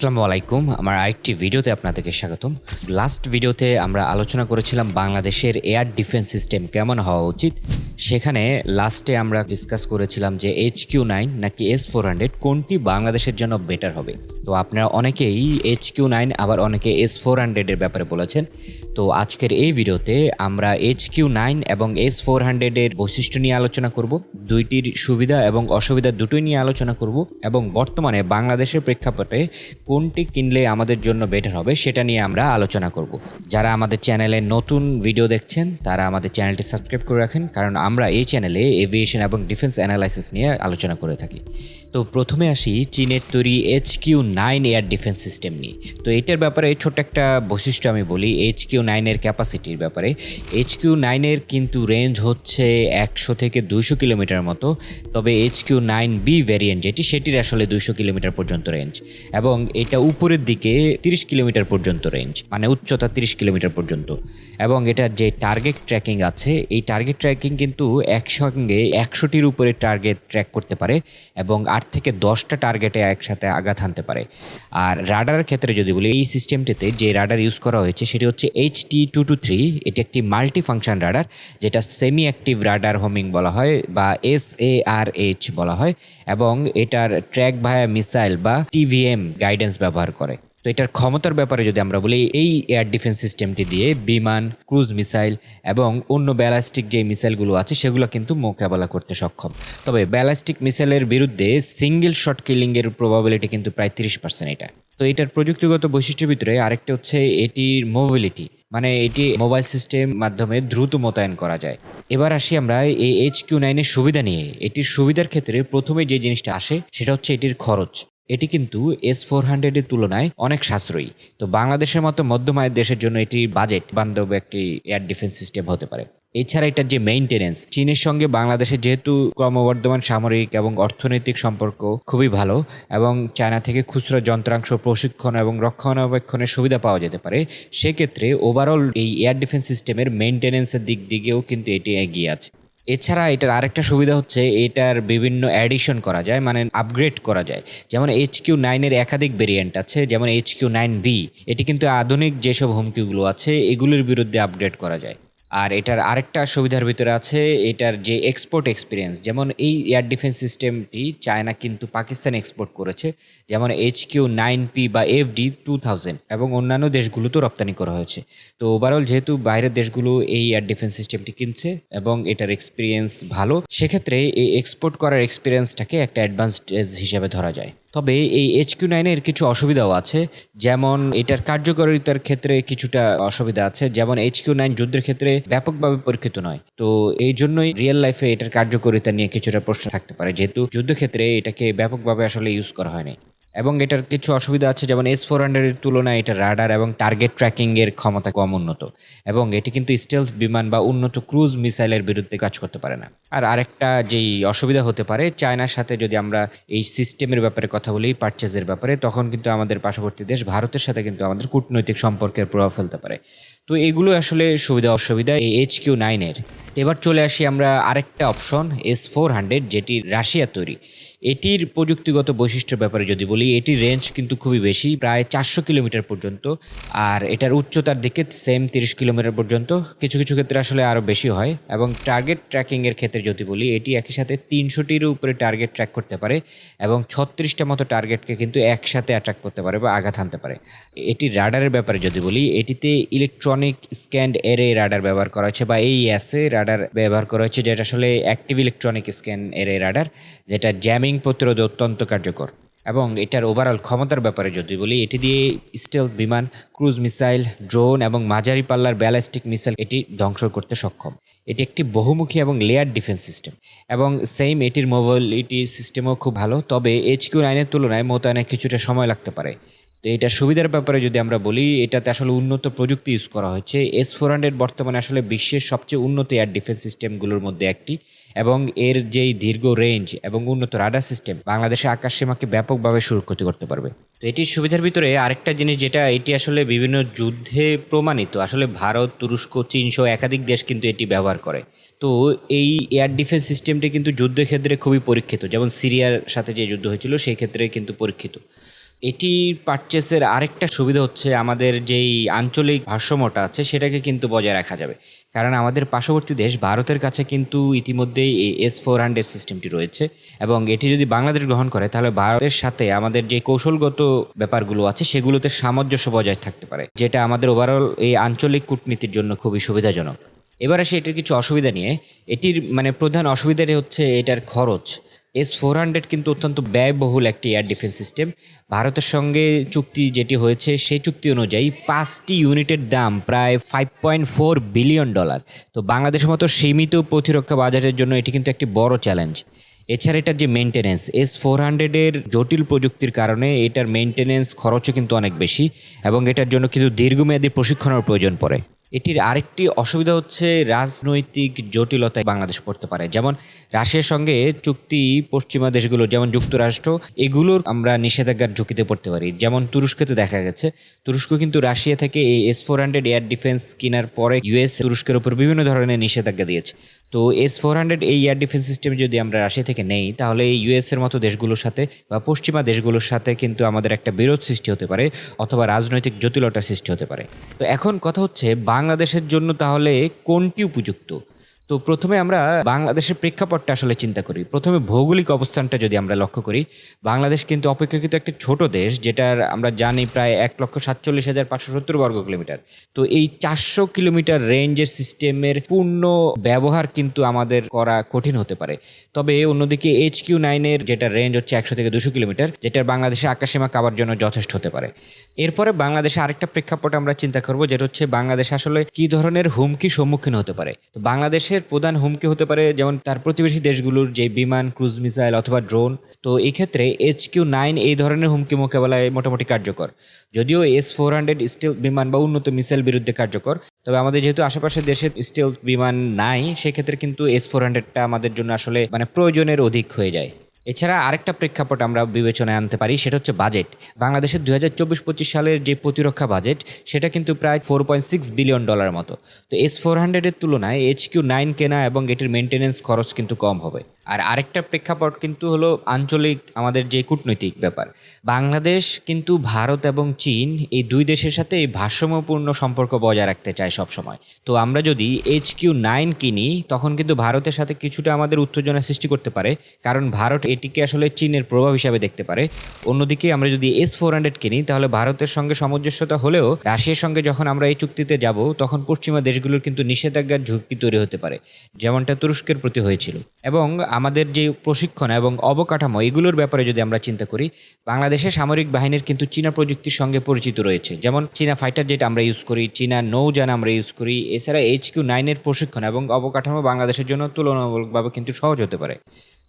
আসসালামু আলাইকুম আমার আরেকটি ভিডিওতে আপনাদেরকে স্বাগতম। লাস্ট ভিডিওতে আমরা আলোচনা করেছিলাম বাংলাদেশের এয়ার ডিফেন্স সিস্টেম কেমন হওয়া উচিত। সেখানে লাস্টে আমরা ডিসকাস করেছিলাম যে এইচ কিউ নাইন নাকি এস ফোর হান্ড্রেড কোনটি বাংলাদেশের জন্য বেটার হবে। তো আপনারা অনেকেই এইচ কিউ নাইন, আবার অনেকে এস ফোর হান্ড্রেডের ব্যাপারে বলেছেন। তো আজকের এই ভিডিওতে আমরা এইচ কিউ নাইন এবং এস ফোর হান্ড্রেডের বৈশিষ্ট্য নিয়ে আলোচনা করব। দুইটির সুবিধা এবং অসুবিধা দুটোই নিয়ে আলোচনা করব এবং বর্তমানে বাংলাদেশের প্রেক্ষাপটে কোনটি কিনলে আমাদের জন্য বেটার হবে সেটা নিয়ে আমরা আলোচনা করব। যারা আমাদের চ্যানেলে নতুন ভিডিও দেখছেন, তারা আমাদের চ্যানেলটি সাবস্ক্রাইব করে রাখেন, কারণ আমরা এই চ্যানেলে এভিয়েশন এবং ডিফেন্স অ্যানালাইসিস নিয়ে আলোচনা করে থাকি। তো প্রথমে আসি চীনের তৈরি H Q nine air defence system নিয়ে। তো এটার ব্যাপারে ছোট্ট একটা বৈশিষ্ট্য আমি বলি এইচ কিউ নাইনের ক্যাপাসিটির ব্যাপারে। এইচ কিউ নাইনের কিন্তু রেঞ্জ হচ্ছে একশো থেকে দুইশো কিলোমিটার মতো, তবে H Q nine B variant যেটি, সেটির আসলে দুইশো কিলোমিটার পর্যন্ত রেঞ্জ, এবং এটা উপরের দিকে তিরিশ কিলোমিটার পর্যন্ত রেঞ্জ মানে উচ্চতা তিরিশ কিলোমিটার পর্যন্ত। এবং এটার যে টার্গেট ট্র্যাকিং আছে, এই টার্গেট ট্র্যাকিং কিন্তু একসঙ্গে একশোটির উপরে টার্গেট ট্র্যাক করতে পারে, এবং আট থেকে দশটা টার্গেটে একসাথে আঘাত হানতে পারে। আর রাডারের ক্ষেত্রে যদি বলি, এই সিস্টেমটিতে যে রাডার ইউজ করা হয়েছে, সেটি হচ্ছে H T two two three এটি একটি মাল্টি ফাংশন রাডার, যেটা সেমি অ্যাক্টিভ রাডার হোমিং বলা হয় বা এস এ আর এইচ বলা হয়, এবং এটার ট্র্যাক ভায়া মিসাইল বা টিভিএম গাইডেন্স ব্যবহার করে। তো এটার ক্ষমতার ব্যাপারে যদি আমরা বলি, এই এয়ার ডিফেন্স সিস্টেমটি দিয়ে বিমান ক্রুজ মিসাইল এবং অন্য ব্যালাস্টিক যে মিসাইলগুলো আছে, সেগুলো কিন্তু মোকাবেলা করতে সক্ষম। তবে ব্যালাস্টিক মিসাইলের বিরুদ্ধে সিঙ্গেল শট কিলিংয়ের প্রবাবিলিটি কিন্তু প্রায় তিরিশ পার্সেন্ট এটা। তো এটার প্রযুক্তিগত বৈশিষ্ট্যের ভিতরে আরেকটা হচ্ছে এটির মোবিলিটি মানে এটি মোবাইল সিস্টেম মাধ্যমে দ্রুত মোতায়েন করা যায়। এবার আসি আমরা এই এইচ কিউ নাইনের সুবিধা নিয়ে। এটির সুবিধার ক্ষেত্রে প্রথমে যে জিনিসটা আসে, সেটা হচ্ছে এটির খরচ। এটি কিন্তু এস ফোর হান্ড্রেডের তুলনায় অনেক সাশ্রয়ী। তো বাংলাদেশের মতো মধ্যম আয়ের দেশের জন্য এটি বাজেট বান্ধব একটি এয়ার ডিফেন্স সিস্টেম হতে পারে। এছাড়া এটার যে মেইনটেনেন্স চীনের সঙ্গে বাংলাদেশের যেহেতু ক্রমবর্ধমান সামরিক এবং অর্থনৈতিক সম্পর্ক খুবই ভালো এবং চায়না থেকে খুচরো যন্ত্রাংশ প্রশিক্ষণ এবং রক্ষণাবেক্ষণের সুবিধা পাওয়া যেতে পারে, সেক্ষেত্রে ওভারঅল এই এয়ার ডিফেন্স সিস্টেমের মেইনটেনেন্সের দিক দিকেও কিন্তু এটি এগিয়ে আছে। এছাড়া এটার আরেকটা সুবিধা হচ্ছে এটার বিভিন্ন অ্যাডিশন করা যায় মানে আপগ্রেড করা যায়। যেমন এইচ কিউ নাইনের একাধিক ভেরিয়েন্ট আছে, যেমন এইচ কিউ নাইন বি এটি কিন্তু আধুনিক যেসব হুমকিগুলো আছে, এগুলির বিরুদ্ধে আপগ্রেড করা যায়। আর এটার আরেকটা সুবিধার ভিতরে আছে, এটার যে এক্সপোর্ট এক্সপিরিয়েন্স যেমন এই এয়ার ডিফেন্স সিস্টেমটি চায়না কিন্তু পাকিস্তান এক্সপোর্ট করেছে, যেমন এইচ কিউ নাইন পি বা এফ ডি টু থাউজেন্ড এবং অন্যান্য দেশগুলোতেও রপ্তানি করা হয়েছে। তো ওভারঅল যেহেতু বাইরের দেশগুলো এই এয়ার ডিফেন্স সিস্টেমটি কিনছে এবং এটার এক্সপিরিয়েন্স ভালো, সেক্ষেত্রে এই এক্সপোর্ট করার এক্সপিরিয়েন্সটাকে একটা অ্যাডভান্সড হিসেবে ধরা যায়। তবে এই এইচ কিউ নাইনের কিছু অসুবিধাও আছে। যেমন এটার কার্যকারিতার ক্ষেত্রে কিছুটা অসুবিধা আছে। যেমন এইচ কিউ নাইন যুদ্ধের ক্ষেত্রে ব্যাপকভাবে পরীক্ষিত নয়। তো এই জন্যই রিয়েল লাইফে এটার কার্যকারিতা নিয়ে কিছুটা প্রশ্ন থাকতে পারে। যেহেতু যুদ্ধক্ষেত্রে এটাকে ব্যাপকভাবে আসলে ইউজ করা হয়নি। এবং এটার কিছু অসুবিধা আছে, যেমন এস ফোর হান্ড্রেডের তুলনায় এটা রাডার এবং টার্গেট ট্র্যাকিংয়ের ক্ষমতা কম উন্নত। এবং এটি কিন্তু স্টেলস বিমান বা উন্নত ক্রুজ মিসাইলের বিরুদ্ধে কাজ করতে পারে না। আর আরেকটা যেই অসুবিধা হতে পারে, চায়নার সাথে যদি আমরা এই সিস্টেমের ব্যাপারে কথা বলি পারচেজের ব্যাপারে, তখন কিন্তু আমাদের পার্শ্ববর্তী দেশ ভারতের সাথে কিন্তু আমাদের কূটনৈতিক সম্পর্কের প্রভাব ফেলতে পারে। তো এগুলো আসলে সুবিধা অসুবিধা এই এইচ কিউ নাইনের এবার চলে আসি আমরা আরেকটা অপশন এস ফোর হান্ড্রেড যেটি রাশিয়া তৈরি। এটির প্রযুক্তিগত বৈশিষ্ট্যের ব্যাপারে যদি বলি, এটির রেঞ্জ কিন্তু খুবই বেশি, প্রায় চারশো কিলোমিটার পর্যন্ত। আর এটার উচ্চতার দিকে সেম তিরিশ কিলোমিটার পর্যন্ত। কিছু কিছু ক্ষেত্রে আসলে আরও বেশি হয় এবং টার্গেট ট্র্যাকিংয়ের ক্ষেত্রে যদি বলি, এটি একই সাথে তিনশোটির উপরে টার্গেট ট্র্যাক করতে পারে এবং ছত্রিশটা মতো টার্গেটকে কিন্তু একসাথে অ্যাট্রাক করতে পারে বা আঘাত হানতে পারে। এটি রাডারের ব্যাপারে যদি বলি, এটিতে ইলেকট্রনিক স্ক্যান্ড এরে রাডার ব্যবহার করা হয়েছে বা এই অ্যাসে রাডার ব্যবহার করা হয়েছে, যেটা আসলে active electronic scan array radar যেটা জ্যামিং প্রতিরোধে অত্যন্ত কার্যকর এবং এটার ওভারঅল ক্ষমতার ব্যাপারে যদি বলি, এটি দিয়ে স্টেল বিমান ক্রুজ মিসাইল ড্রোন এবং মাঝারি পাল্লার ব্যালিস্টিক মিসাইল এটি ধ্বংস করতে সক্ষম। এটি একটি বহুমুখী এবং লেয়ার ডিফেন্স সিস্টেম এবং সেম এটির মোবাইলিটি সিস্টেমও খুব ভালো, তবে এইচকিউ নাইনের তুলনায় মোতায়েনে কিছুটা সময় লাগতে পারে। তো এটা সুবিধার ব্যাপারে যদি আমরা বলি, এটাতে আসলে উন্নত প্রযুক্তি ইউজ করা হয়েছে। এস ফোর হান্ড্রেড বর্তমানে আসলে বিশ্বের সবচেয়ে উন্নত এয়ার ডিফেন্স সিস্টেমগুলোর মধ্যে একটি এবং এর যেই দীর্ঘ রেঞ্জ এবং উন্নত রাডার সিস্টেম বাংলাদেশের আকাশ সীমাকে ব্যাপকভাবে সুরক্ষিত করতে পারবে। তো এটির সুবিধার ভিতরে আরেকটা জিনিস যেটা, এটি আসলে বিভিন্ন যুদ্ধে প্রমাণিত। আসলে ভারত, তুরস্ক, চীন সহ একাধিক দেশ কিন্তু এটি ব্যবহার করে। তো এই এয়ার ডিফেন্স সিস্টেমটি কিন্তু যুদ্ধের ক্ষেত্রে খুবই পরীক্ষিত। যেমন সিরিয়ার সাথে যে যুদ্ধ হয়েছিল, সেই ক্ষেত্রে কিন্তু পরীক্ষিত। এটির পারচেসের আরেকটা সুবিধা হচ্ছে আমাদের যেই আঞ্চলিক ভারসাম্যটা আছে, সেটাকে কিন্তু বজায় রাখা যাবে। কারণ আমাদের পার্শ্ববর্তী দেশ ভারতের কাছে কিন্তু ইতিমধ্যেই এই এস ফোর হান্ড্রেড সিস্টেমটি রয়েছে এবং এটি যদি বাংলাদেশ গ্রহণ করে, তাহলে ভারতের সাথে আমাদের যে কৌশলগত ব্যাপারগুলো আছে, সেগুলোতে সামঞ্জস্য বজায় থাকতে পারে, যেটা আমাদের ওভারঅল এই আঞ্চলিক কূটনীতির জন্য খুবই সুবিধাজনক। এবার আসে এটির কিছু অসুবিধা নিয়ে। এটির মানে প্রধান অসুবিধাটি হচ্ছে এটার খরচ। এস ফোর হান্ড্রেড কিন্তু অত্যন্ত ব্যয়বহুল একটি এয়ার ডিফেন্স সিস্টেম ভারতের সঙ্গে চুক্তি যেটি হয়েছে, সেই চুক্তি অনুযায়ী পাঁচটি ইউনিটের দাম প্রায় five point four billion dollar তো বাংলাদেশের মতো সীমিত প্রতিরক্ষা বাজারের জন্য এটি কিন্তু একটি বড় চ্যালেঞ্জ এছাড়া এটার যে মেনটেনেন্স এস ফোর হান্ড্রেডের জটিল প্রযুক্তির কারণে এটার মেনটেনেন্স খরচও কিন্তু অনেক বেশি এবং এটার জন্য কিন্তু দীর্ঘমেয়াদী প্রশিক্ষণের প্রয়োজন পড়ে। এটির আরেকটি অসুবিধা হচ্ছে রাজনৈতিক জটিলতায় বাংলাদেশ পড়তে পারে। যেমন রাশিয়ার সঙ্গে চুক্তি পশ্চিমা দেশগুলো, যেমন যুক্তরাষ্ট্র, এগুলোর আমরা নিষেধাজ্ঞার ঝুঁকিতে পড়তে পারি। যেমন তুরস্কতে দেখা গেছে, তুরস্ক কিন্তু রাশিয়া থেকে এই S four hundred air defence কেনার পরে ইউএস তুরস্কের উপর বিভিন্ন ধরনের নিষেধাজ্ঞা দিয়েছে। তো এস ফোর হান্ড্রেড এই এয়ার ডিফেন্স সিস্টেম যদি আমরা রাশিয়া থেকে নেই, তাহলে এই ইউএস এর মতো দেশগুলোর সাথে বা পশ্চিমা দেশগুলোর সাথে কিন্তু আমাদের একটা বিরোধ সৃষ্টি হতে পারে, অথবা রাজনৈতিক জটিলতা সৃষ্টি হতে পারে। তো এখন কথা হচ্ছে বাংলাদেশের জন্য তাহলে কোনটি উপযুক্ত? তো প্রথমে আমরা বাংলাদেশের প্রেক্ষাপটটা আসলে চিন্তা করি। প্রথমে ভৌগোলিক অবস্থানটা যদি আমরা লক্ষ্য করি, বাংলাদেশ কিন্তু অপেক্ষাকৃত একটি ছোট দেশ, যেটার আমরা জানি প্রায় এক লক্ষ সাতচল্লিশ হাজার পাঁচশো সত্তর বর্গ কিলোমিটার। তো এই চারশো কিলোমিটার রেঞ্জের সিস্টেমের পূর্ণ ব্যবহার কিন্তু আমাদের করা কঠিন হতে পারে। তবে অন্যদিকে এইচ কিউ নাইনের যেটা রেঞ্জ হচ্ছে একশো থেকে দুশো কিলোমিটার, যেটার বাংলাদেশের আকাশসীমা কাবার জন্য যথেষ্ট হতে পারে। এরপরে বাংলাদেশে আরেকটা প্রেক্ষাপট আমরা চিন্তা করব, যেটা হচ্ছে বাংলাদেশ আসলে কি ধরনের হুমকির সম্মুখীন হতে পারে। তো বাংলাদেশের প্রধান হুমকি হতে পারে, যেমন তার প্রতিবেশী দেশগুলোর যে বিমান, ক্রুজ মিসাইল অথবা ড্রোন। তো এই ক্ষেত্রে এইচ কিউ নাইন এই ধরনের হুমকি মোকাবেলায় মোটামুটি কার্যকর। যদিও এস ফোর হান্ড্রেড স্টিল বিমান বা উন্নত মিসাইল বিরুদ্ধে কার্যকর, তবে আমাদের যেহেতু আশেপাশের দেশে স্টিল বিমান নাই, সেক্ষেত্রে কিন্তু এস ফোর হান্ড্রেডটা আমাদের জন্য আসলে মানে প্রয়োজনের অধিক হয়ে যায়। এছাড়া আরেকটা প্রেক্ষাপট আমরা বিবেচনায় আনতে পারি, সেটা হচ্ছে বাজেট। বাংলাদেশের দু হাজার চব্বিশ পঁচিশ সালের যে প্রতিরক্ষা বাজেট, সেটা কিন্তু প্রায় four point six billion dollar মতো। তো এস ফোর হান্ড্রেডের তুলনায় এইচ কিউ নাইন কেনা এবং এটির মেনটেন্স খরচ কিন্তু কম হবে। আর আরেকটা প্রেক্ষাপট কিন্তু হলো আঞ্চলিক আমাদের যে কূটনৈতিক ব্যাপার। বাংলাদেশ কিন্তু ভারত এবং চীন এই দুই দেশের সাথে এই ভারসাম্যপূর্ণ সম্পর্ক বজায় রাখতে চায় সবসময়। তো আমরা যদি এইচ কিউ নাইন কিনি, তখন কিন্তু ভারতের সাথে কিছুটা আমাদের উত্তেজনা সৃষ্টি করতে পারে। কারণ ভারত এটিকে আসলে চীনের প্রভাব হিসাবে দেখতে পারে। অন্যদিকে আমরা যদি এস ফোর হান্ড্রেড কিনি, তাহলে ভারতের সঙ্গে সামঞ্জস্যতা হলেও রাশিয়ার সঙ্গে যখন আমরা এই চুক্তিতে যাব, তখন পশ্চিমা দেশগুলোর কিন্তু নিষেধাজ্ঞার ঝুঁকি তৈরি হতে পারে, যেমনটা তুরস্কের প্রতি হয়েছিল। এবং আমাদের যে প্রশিক্ষণ এবং অবকাঠামো, এগুলোর ব্যাপারে যদি আমরা চিন্তা করি বাংলাদেশের সামরিক বাহিনীর কিন্তু চীনা প্রযুক্তির সঙ্গে পরিচিত রয়েছে। যেমন চীনা ফাইটার জেট আমরা ইউজ করি, চীনা নৌযান আমরা ইউজ করি, এছাড়া এইচ কিউ নাইনের প্রশিক্ষণ এবং অবকাঠামো বাংলাদেশের জন্য তুলনামূলকভাবে কিন্তু সহজ হতে পারে।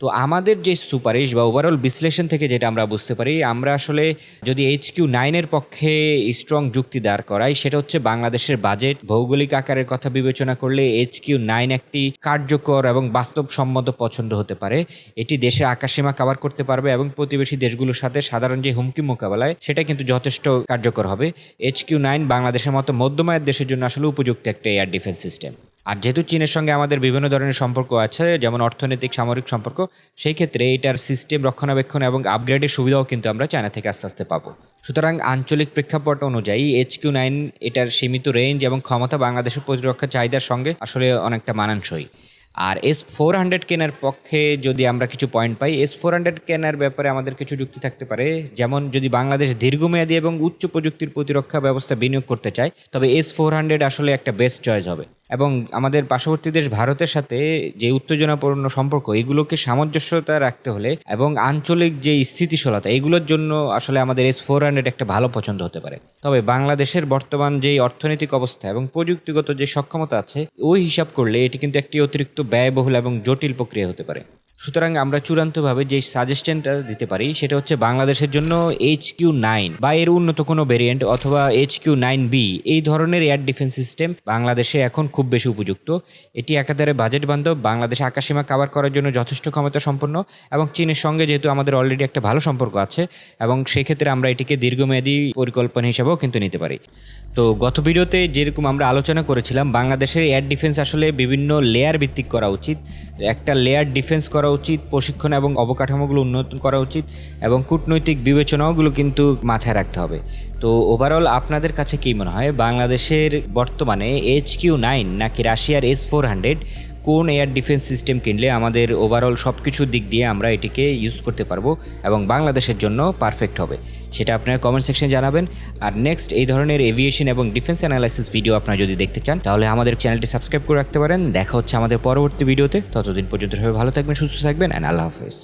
তো আমাদের যে সুপারিশ বা ওভারঅল বিশ্লেষণ থেকে যেটা আমরা বুঝতে পারি, আমরা আসলে যদি এইচ কিউ নাইনের পক্ষে স্ট্রং যুক্তি দাঁড় করাই, সেটা হচ্ছে বাংলাদেশের বাজেট ভৌগোলিক আকারের কথা বিবেচনা করলে এইচ কিউ নাইন একটি কার্যকর এবং বাস্তবসম্মত পছন্দ হতে পারে। এটি দেশের আকাশসীমা কাভার করতে পারবে এবং প্রতিবেশী দেশগুলোর সাথে সাধারণ যে হুমকি মোকাবেলায়, সেটা কিন্তু যথেষ্ট কার্যকর হবে। এইচ কিউ নাইন বাংলাদেশের মতো মধ্যমায়ের দেশের জন্য আসলে উপযুক্ত একটা এয়ার ডিফেন্স সিস্টেম আর যেহেতু চীনের সঙ্গে আমাদের বিভিন্ন ধরনের সম্পর্ক আছে, যেমন অর্থনৈতিক, সামরিক সম্পর্ক, সেই ক্ষেত্রে এটার সিস্টেম রক্ষণাবেক্ষণ এবং আপগ্রেডের সুবিধাও কিন্তু আমরা চায়না থেকে আস্তে আস্তে পাবো। সুতরাং আঞ্চলিক প্রেক্ষাপট অনুযায়ী এইচ কিউ নাইন এটার সীমিত রেঞ্জ এবং ক্ষমতা বাংলাদেশের প্রতিরক্ষা চাহিদার সঙ্গে আসলে অনেকটা মানানসই। আর এস ফোর হান্ড্রেড কেনার পক্ষে যদি আমরা কিছু পয়েন্ট পাই এস ফোর হান্ড্রেড কেনার ব্যাপারে আমাদের কিছু যুক্তি থাকতে পারে। যেমন যদি বাংলাদেশ দীর্ঘমেয়াদী এবং উচ্চ প্রযুক্তির প্রতিরক্ষা ব্যবস্থা বিনিয়োগ করতে চায়, তবে এস ফোর হান্ড্রেড আসলে একটা বেস্ট চয়েস হবে। এবং আমাদের পার্শ্ববর্তী দেশ ভারতের সাথে যে উত্তেজনাপূর্ণ সম্পর্ক, এগুলোকে সামঞ্জস্যতা রাখতে হলে এবং আঞ্চলিক যে স্থিতিশীলতা, এগুলোর জন্য আসলে আমাদের এস ফোর হান্ড্রেড একটা ভালো পছন্দ হতে পারে। তবে বাংলাদেশের বর্তমান যে অর্থনৈতিক অবস্থা এবং প্রযুক্তিগত যে সক্ষমতা আছে, ওই হিসাব করলে এটি কিন্তু একটি অতিরিক্ত ব্যয়বহুল এবং জটিল প্রক্রিয়া হতে পারে। সুতরাং আমরা চূড়ান্তভাবে যে সাজেশনটা দিতে পারি, সেটা হচ্ছে বাংলাদেশের জন্য এইচ কিউ নাইন বা এর উন্নত কোনো ভেরিয়েন্ট অথবা এইচ কিউ নাইন বি এই ধরনের এয়ার ডিফেন্স সিস্টেম বাংলাদেশে এখন খুব বেশি উপযুক্ত। এটি একাধারে বাজেট বান্ধব, বাংলাদেশে আকাশসীমা কাভার করার জন্য যথেষ্ট ক্ষমতা সম্পন্ন এবং চীনের সঙ্গে যেহেতু আমাদের অলরেডি একটা ভালো সম্পর্ক আছে এবং সেক্ষেত্রে আমরা এটিকে দীর্ঘমেয়াদী পরিকল্পনা হিসাবেও কিন্তু নিতে পারি। তো গত ভিডিওতে যেরকম আমরা আলোচনা করেছিলাম, বাংলাদেশের এয়ার ডিফেন্স আসলে বিভিন্ন লেয়ার ভিত্তিক করা উচিত। একটা লেয়ার ডিফেন্স করা উচিত, প্রশিক্ষণ এবং অবকাঠামোগুলো উন্নত করা উচিত এবং কূটনৈতিক বিবেচনাগুলো কিন্তু মাথায় রাখতে হবে। তো ওভারঅল আপনাদের কাছে কী মনে হয়? বাংলাদেশের বর্তমানে এইচ কিউ নাইন নাকি রাশিয়ার এস ফোর হান্ড্রেড কোন এয়ার ডিফেন্স সিস্টেম কিনলে আমাদের ওভারঅল সব কিছুর দিক দিয়ে আমরা এটিকে ইউজ করতে পারব এবং বাংলাদেশের জন্য পারফেক্ট হবে। সেটা আপনারা কমেন্ট সেকশনে জানাবেন। আর নেক্সট এই ধরনের এভিয়েশন এবং ডিফেন্স অ্যানালাইসিস ভিডিও আপনারা যদি দেখতে চান, তাহলে আমাদের চ্যানেলটি সাবস্ক্রাইব করে রাখতে পারেন। দেখা হচ্ছে আমাদের পরবর্তী ভিডিওতে ততদিন পর্যন্ত সবাই ভালো থাকবেন, সুস্থ থাকবেন অ্যান্ড আল্লাহ হাফেজ।